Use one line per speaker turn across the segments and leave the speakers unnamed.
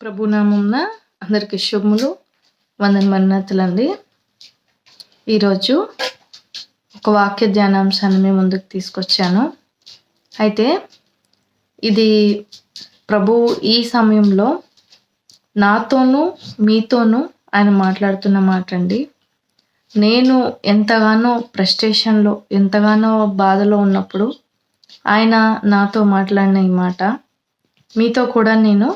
ప్రభునామంన అందరికి శుభములు వందన మన్నతులండి ఈరోజు ఒక వాక్య ధ్యానాంశాన్ని మేము ముందుకు తీసుకొచ్చాను. అయితే ఇది ప్రభు ఈ సమయంలో నాతోనూ మీతోనూ ఆయన మాట్లాడుతున్న మాట అండి నేను ఎంతగానో ఫ్రస్ట్రేషన్లో ఎంతగానో బాధలో ఉన్నప్పుడు ఆయన నాతో మాట్లాడిన ఈ మాట. మీతో కూడా నేను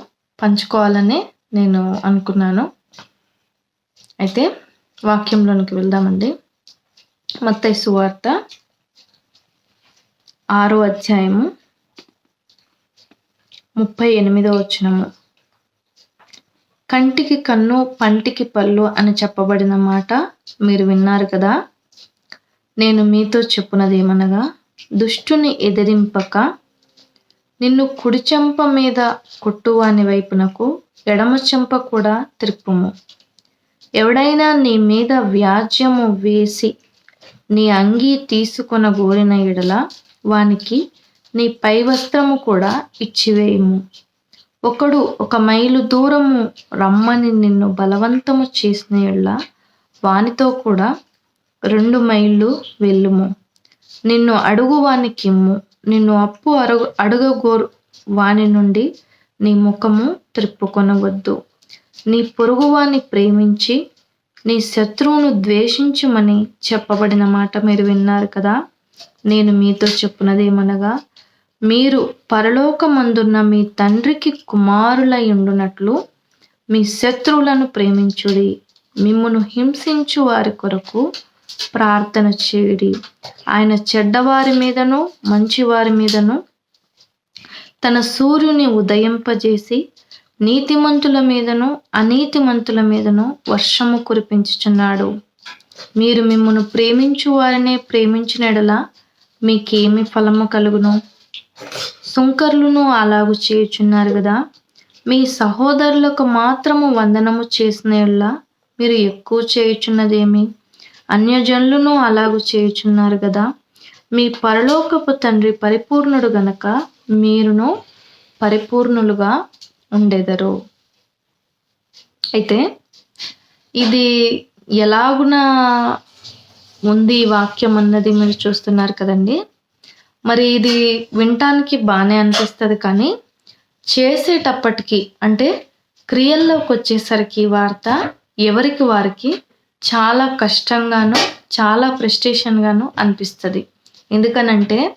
పంచుకోవాలని నేను అనుకున్నాను. అయితే వాక్యంలోనికి వెళ్దామండి. మత్తయి సువార్త ఆరో అధ్యాయము ముప్పై ఎనిమిదో వచ్చినము కంటికి కన్ను పంటికి పళ్ళు అని చెప్పబడిన మాట మీరు విన్నారు కదా? నేను మీతో చెప్పున్నది ఏమనగా దుష్టుని ఎదిరింపక నిన్ను కుడి చెంప మీద కొట్టువాని వైపునకు ఎడమ చెంప కూడా త్రిప్పుము ఎవడైనా నీ మీద వ్యాజ్యము వేసి నీ అంగీ తీసుకొన గోరిన ఎడల వానికి నీ పై వస్త్రము కూడా ఇచ్చివేయము. ఒకడు ఒక మైలు దూరము రమ్మని నిన్ను బలవంతము చేసిన ఎడల వానితో కూడా రెండు మైళ్ళు వెళ్ళుము. నిన్ను అడుగు వానికిమ్ము నిన్ను అప్పు అడుగు అడగగోరు వాని నుండి నీ ముఖము త్రిప్పుకొనవద్దు. నీ పొరుగువాని ప్రేమించి నీ శత్రువును ద్వేషించుమని చెప్పబడిన మాట మీరు విన్నారు కదా? నేను మీతో చెప్పున్నదేమనగా మీరు పరలోకమందున్న మీ తండ్రికి కుమారులై ఉండునట్లు మీ శత్రువులను ప్రేమించుడి. మిమ్మును హింసించు వారి కొరకు ప్రార్థన చేయుడి. ఆయన చెడ్డవారి మీదను మంచివారి మీదను తన సూర్యుని ఉదయింపజేసి నీతిమంతుల మీదను అనీతిమంతుల మీదను వర్షము కురిపించుచున్నాడు. మీరు మిమ్మను ప్రేమించు వారినే ప్రేమించినడలా మీకేమి ఫలము కలుగును? సుంకర్లును అలాగు చేయుచున్నారు కదా మీ సహోదరులకు మాత్రము వందనము చేసిన మీరు ఎక్కువ చేయుచున్నదేమి? అన్యజనులను అలాగు చేయుచున్నారు కదా మీ పరలోకపు తండ్రి పరిపూర్ణుడు గనక మీరును పరిపూర్ణులుగా ఉండెదరు. అయితే ఇది ఎలాగున ఉంది ఈ వాక్యం అన్నది మీరు చూస్తున్నారు కదండి. మరి ఇది వినటానికి బాగానే అనిపిస్తుంది కానీ చేసేటప్పటికి అంటే క్రియల్లోకి వచ్చేసరికి వార్త ఎవరికి వారికి చాలా కష్టంగాను చాలా ఫ్రస్ట్రేషన్గాను అనిపిస్తుంది. ఎందుకనంటే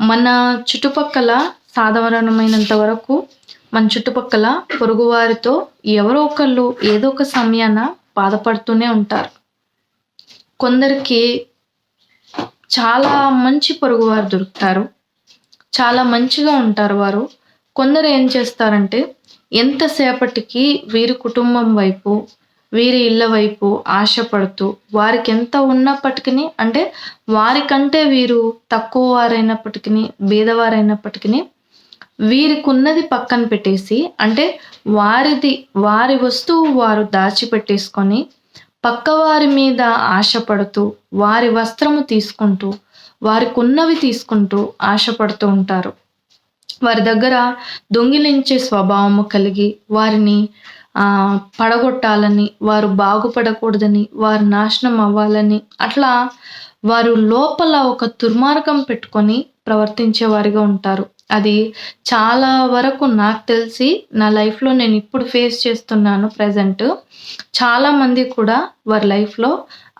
మన చుట్టుపక్కల సాధారణమైనంత వరకు మన చుట్టుపక్కల పొరుగువారితో ఎవరో ఒకళ్ళు ఏదో ఒక సమయాన బాధపడుతూనే ఉంటారు. కొందరికి చాలా మంచి పొరుగువారు దొరుకుతారు. చాలా మంచిగా ఉంటారు వారు. కొందరు ఏం చేస్తారంటే ఎంతసేపటికి వీరి కుటుంబం వైపు వీరి ఇళ్ళ వైపు ఆశపడుతూ వారికి ఎంత ఉన్నప్పటికీ అంటే వారికంటే వీరు తక్కువ వారైనప్పటికీ బీదవారైనప్పటికీ వీరికి ఉన్నది పక్కన పెట్టేసి అంటే వారిది వారి వస్తువు వారు దాచిపెట్టేసుకొని పక్కవారి మీద ఆశపడుతూ వారి వస్త్రము తీసుకుంటూ వారికి ఉన్నవి తీసుకుంటూ ఆశపడుతూ ఉంటారు. వారి దగ్గర దొంగిలించే స్వభావము కలిగి వారిని పడగొట్టాలని వారు బాగుపడకూడదని వారు నాశనం అవ్వాలని అట్లా వారు లోపల ఒక దుర్మార్గం పెట్టుకొని ప్రవర్తించే వారిగా ఉంటారు. అది చాలా వరకు నాకు తెలిసి నా లైఫ్లో నేను ఇప్పుడు ఫేస్ చేస్తున్నాను ప్రజెంట్. చాలామంది కూడా వారి లైఫ్లో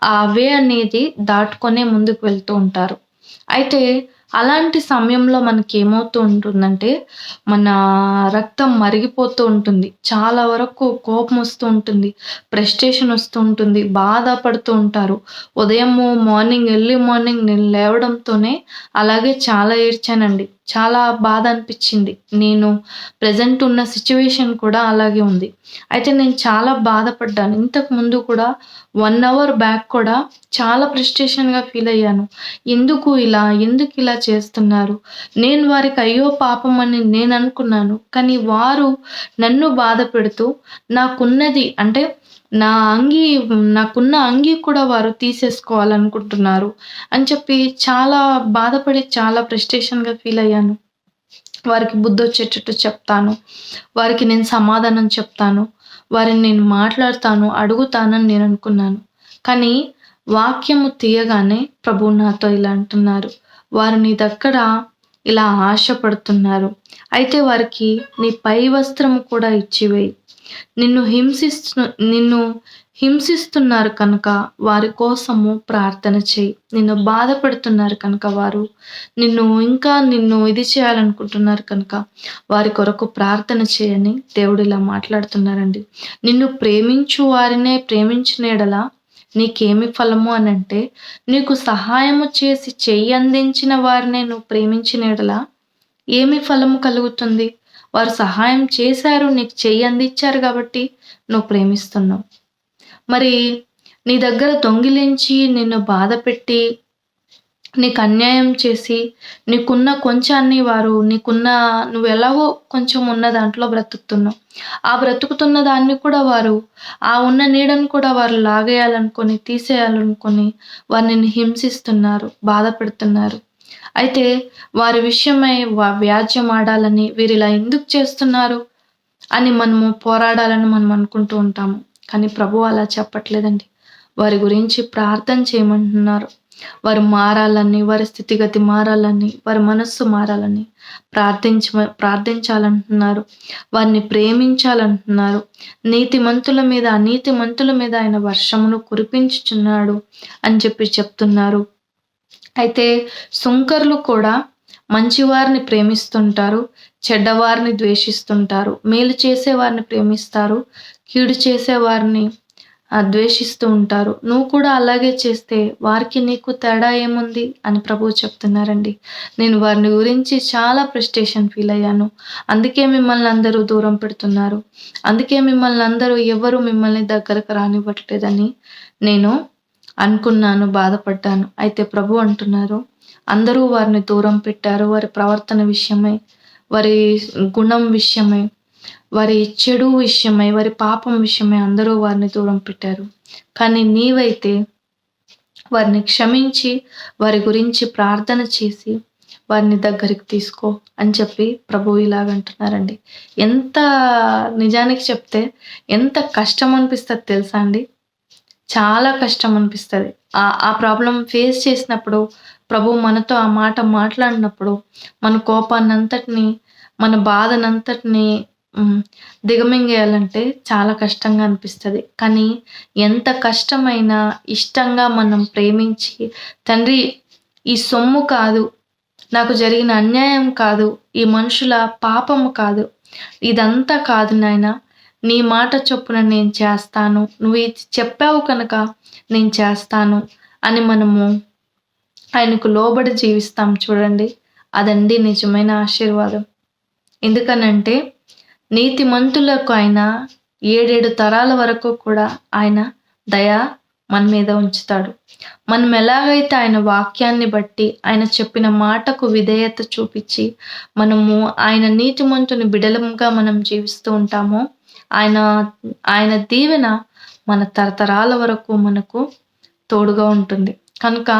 ఆ వే అనేది దాటుకొనే ముందుకు వెళ్తూ ఉంటారు. అయితే అలాంటి సమయంలో మనకి ఏమవుతూ ఉంటుందంటే మన రక్తం మరిగిపోతూ ఉంటుంది. చాలా వరకు కోపం వస్తూ ఉంటుంది ప్రెస్టేషన్ వస్తూ ఉంటుంది బాధపడుతూ ఉంటారు. ఉదయము మార్నింగ్ ఎర్లీ మార్నింగ్ నేను లేవడంతోనే అలాగే చాలా ఏడ్చానండి. చాలా బాధ అనిపించింది. నేను ప్రజెంట్ ఉన్న సిచ్యువేషన్ కూడా అలాగే ఉంది. అయితే నేను చాలా బాధపడ్డాను. ఇంతకు ముందు కూడా వన్ అవర్ బ్యాక్ కూడా చాలా ఫ్రస్ట్రేషన్గా ఫీల్ అయ్యాను. ఎందుకు ఇలా? ఎందుకు ఇలా చేస్తున్నారు? నేను వారికి అయ్యో పాపం అని నేను అనుకున్నాను. కానీ వారు నన్ను బాధ పెడుతూ నాకున్నది అంటే నా అంగీ నాకున్న అంగీ కూడా వారు తీసేసుకోవాలనుకుంటున్నారు అని చెప్పి చాలా బాధపడి చాలా ఫ్రస్ట్రేషన్గా ఫీల్ అయ్యాను. వారికి బుద్ధి వచ్చేటట్టు చెప్తాను. వారికి నేను సమాధానం చెప్తాను. వారిని నేను మాట్లాడతాను అడుగుతానని నేను అనుకున్నాను. కానీ వాక్యము తీయగానే ప్రభు నాతో ఇలా అంటున్నారు. వారు నీ దగ్గర ఇలా ఆశపడుతున్నారు. అయితే వారికి నీ పై వస్త్రము కూడా ఇచ్చివేయి. నిన్ను హింసిస్తు నిన్ను హింసిస్తున్నారు కనుక వారి కోసము ప్రార్థన చేయి. నిన్ను బాధపడుతున్నారు కనుక వారు నిన్ను ఇంకా నిన్ను ఇది చేయాలనుకుంటున్నారు కనుక వారి కొరకు ప్రార్థన చేయని దేవుడు ఇలా మాట్లాడుతున్నారండి. నిన్ను ప్రేమించు వారినే ప్రేమించినేడలా నీకేమి ఫలము అని అంటే నీకు సహాయము చేసి చెయ్యి అందించిన వారినే నువ్వు ప్రేమించిన ఏమి ఫలము కలుగుతుంది? వారు సహాయం చేశారు నీకు చెయ్యి అందించారు కాబట్టి నువ్వు ప్రేమిస్తున్నావు. మరి నీ దగ్గర దొంగిలించి నిన్ను బాధ పెట్టి నీకు అన్యాయం చేసి నీకున్న కొంచాన్ని వారు నీకున్న నువ్వు ఎలాగో కొంచెం ఉన్న దాంట్లో బ్రతుకుతున్నావు. ఆ బ్రతుకుతున్న దాన్ని కూడా వారు ఆ ఉన్న నీడను కూడా వారు లాగేయాలనుకొని తీసేయాలనుకొని వారిని హింసిస్తున్నారు బాధ పెడుతున్నారు. అయితే వారి విషయమై వ్యాజ్యం ఆడాలని వీరు ఇలా ఎందుకు చేస్తున్నారు? అని మనము పోరాడాలని మనం అనుకుంటూ ఉంటాము. కానీ ప్రభు అలా చెప్పట్లేదండి. వారి గురించి ప్రార్థన చేయమంటున్నారు. వారు మారాలని వారి స్థితిగతి మారాలని వారి మనస్సు మారాలని ప్రార్థించ ప్రార్థించాలంటున్నారు. వారిని ప్రేమించాలంటున్నారు. నీతిమంతుల మీద అనీతిమంతుల మీద ఆయన వర్షమును కురిపించుచున్నాడు అని చెప్పి చెప్తున్నారు. అయితే సుంకర్లు కూడా మంచివారిని ప్రేమిస్తుంటారు చెడ్డవారిని ద్వేషిస్తుంటారు మేలు చేసేవారిని ప్రేమిస్తారు కీడు చేసేవారిని ద్వేషిస్తూ ఉంటారు. నువ్వు కూడా అలాగే చేస్తే వారికి నీకు తేడా ఏముంది అని ప్రభువు చెప్తున్నారండి. నేను వారిని గురించి చాలా ప్రెస్టేషన్ ఫీల్ అయ్యాను. అందుకే మిమ్మల్ని అందరూ దూరం పెడుతున్నారు. అందుకే మిమ్మల్ని అందరూ ఎవరు మిమ్మల్ని దగ్గరకు రానివ్వట్లేదని నేను అనుకున్నాను బాధపడ్డాను. అయితే ప్రభు అంటున్నారు అందరూ వారిని దూరం పెట్టారు. వారి ప్రవర్తన విషయమై వారి గుణం విషయమై వారి చెడు విషయమై వారి పాపం విషయమై అందరూ వారిని దూరం పెట్టారు. కానీ నీవైతే వారిని క్షమించి వారి గురించి ప్రార్థన చేసి వారిని దగ్గరికి తీసుకో అని చెప్పి ప్రభు ఇలాగంటున్నారండి ఎంత నిజానికి చెప్తే ఎంత కష్టం అనిపిస్తుంది తెలుసా అండి? చాలా కష్టం అనిపిస్తుంది. ఆ ప్రాబ్లం ఫేస్ చేసినప్పుడు ప్రభు మనతో ఆ మాట మాట్లాడినప్పుడు మన కోపాన్ని అంతటిని మన బాధనంతటిని దిగమింగేయాలంటే చాలా కష్టంగా అనిపిస్తుంది. కానీ ఎంత కష్టమైనా ఇష్టంగా మనం ప్రేమించి తండ్రి ఈ సొమ్ము కాదు నాకు జరిగిన అన్యాయం కాదు ఈ మనుషుల పాపము కాదు ఇదంతా కాదు నాయన నీ మాట చొప్పున నేను చేస్తాను. నువ్వు చెప్పావు కనుక నేను చేస్తాను అని మనము ఆయనకు లోబడి జీవిస్తాం చూడండి. అదండి నిజమైన ఆశీర్వాదం. ఎందుకనంటే నీతిమంతులకు ఆయన ఏడేడు తరాల వరకు కూడా ఆయన దయ మన మీద ఉంచుతాడు. మనం ఎలాగైతే ఆయన వాక్యాన్ని బట్టి ఆయన చెప్పిన మాటకు విధేయత చూపించి మనము ఆయన నీతిమంతుని బిడలంగా మనం జీవిస్తూ ఉంటామో ఆయన ఆయన దీవెన మన తరతరాల వరకు మనకు తోడుగా ఉంటుంది. కనుక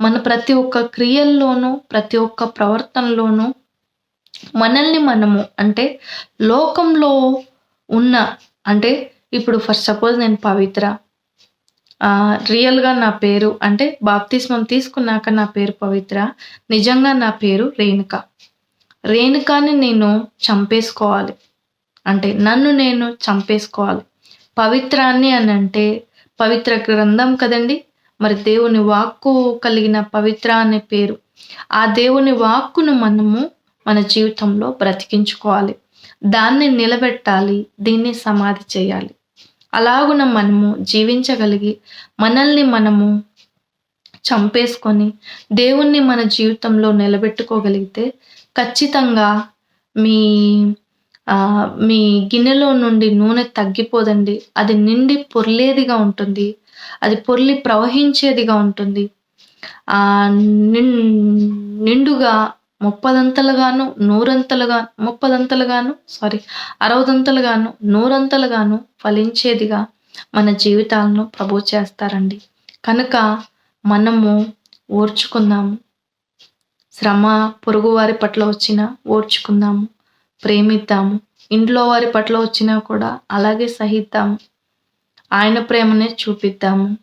మన ప్రతి ఒక్క క్రియల్లోనూ ప్రతి ఒక్క ప్రవర్తనలోనూ మనల్ని మనము అంటే లోకంలో ఉన్న అంటే ఇప్పుడు ఫస్ట్ సపోజ్ నేను పవిత్ర రియల్గా నా పేరు అంటే బాప్తిస్మం తీసుకున్నాక నా పేరు పవిత్ర నిజంగా నా పేరు రేణుక. రేణుకాని నేను చంపేసుకోవాలి. అంటే నన్ను నేను చంపేసుకోవాలి. పవిత్రాన్ని అని అంటే పవిత్ర గ్రంథం కదండి? మరి దేవుని వాక్కు కలిగిన పవిత్ర అనే పేరు. ఆ దేవుని వాక్కును మనము మన జీవితంలో బ్రతికించుకోవాలి. దాన్ని నిలబెట్టాలి దీన్ని సమాధి చేయాలి. అలాగున మనము జీవించగలిగి మనల్ని మనము చంపేసుకొని దేవుణ్ణి మన జీవితంలో నిలబెట్టుకోగలిగితే ఖచ్చితంగా మీ మీ గిన్నెలో నుండి నూనె తగ్గిపోదండి. అది నిండి పొర్లేదిగా ఉంటుంది. అది పొర్లి ప్రవహించేదిగా ఉంటుంది. ఆ నిండుగా ముప్పదంతలుగాను నూరంతలుగా ముప్పదంతలుగాను సారీ అరవదంతలుగాను నూరంతలుగాను ఫలించేదిగా మన జీవితాలను ప్రభు చేస్తారండి. కనుక మనము ఓర్చుకుందాము. శ్రమ పొరుగువారి పట్ల వచ్చినా ఓర్చుకుందాము. ప్రేమిద్దాము. ఇంట్లో వారి పట్ల వచ్చినా కూడా అలాగే సహిద్దాము. ఆయన ప్రేమనే చూపిద్దాము.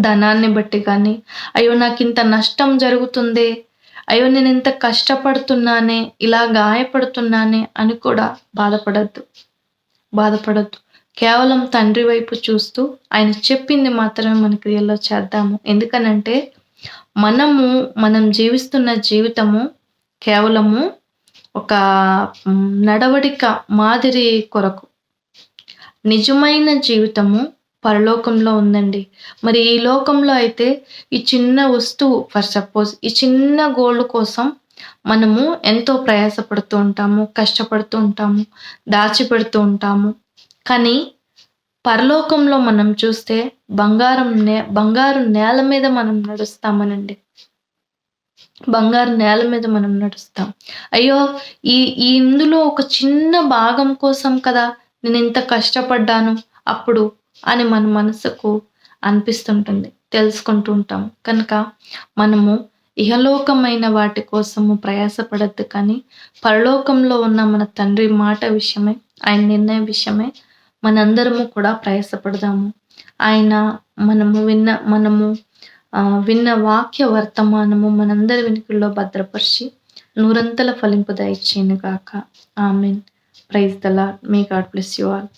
ధనాన్ని బట్టి కానీ అయ్యో నాకు ఇంత నష్టం జరుగుతుంది అయ్యో నేను ఇంత కష్టపడుతున్నానే ఇలా గాయపడుతున్నానే అని కూడా బాధపడద్దు. బాధపడద్దు. కేవలం తండ్రి వైపు చూస్తూ ఆయన చెప్పింది మాత్రమే మన క్రియల్లో చేద్దాము. ఎందుకనంటే మనము మనం జీవిస్తున్న జీవితము కేవలము ఒక నడవడిక మాదిరి కొరకు. నిజమైన జీవితము పరలోకంలో ఉందండి. మరి ఈ లోకంలో అయితే ఈ చిన్న వస్తువు ఫర్ సపోజ్ ఈ చిన్న గోల్డ్ కోసం మనము ఎంతో ప్రయాసపడుతూ ఉంటాము కష్టపడుతూ ఉంటాము దాచిపెడుతూ ఉంటాము. కానీ పరలోకంలో మనం చూస్తే బంగారం నే బంగారు నేల మీద మనం నడుస్తామనండి. బంగారు నేల మీద మనం నడుస్తాం. అయ్యో ఈ ఈ ఇందులో ఒక చిన్న భాగం కోసం కదా నేను ఇంత కష్టపడ్డాను అప్పుడు అని మన మనసుకు అనిపిస్తుంటుంది. తెలుసుకుంటూ ఉంటాం. కనుక మనము ఇహలోకమైన వాటి కోసము ప్రయాసపడద్దు కానీ పరలోకంలో ఉన్న మన తండ్రి మాట విషయమే ఆయన నిర్ణయ విషయమే మనందరము కూడా ప్రయాసపడదాము. ఆయన మనము విన్న మనము విన్న వాక్య వర్తమానము మనందరి వెనుకల్లో భద్రపరిచి నూరంతల ఫలింపు దయచేయను గాక amen. Praise the lord may God bless you all.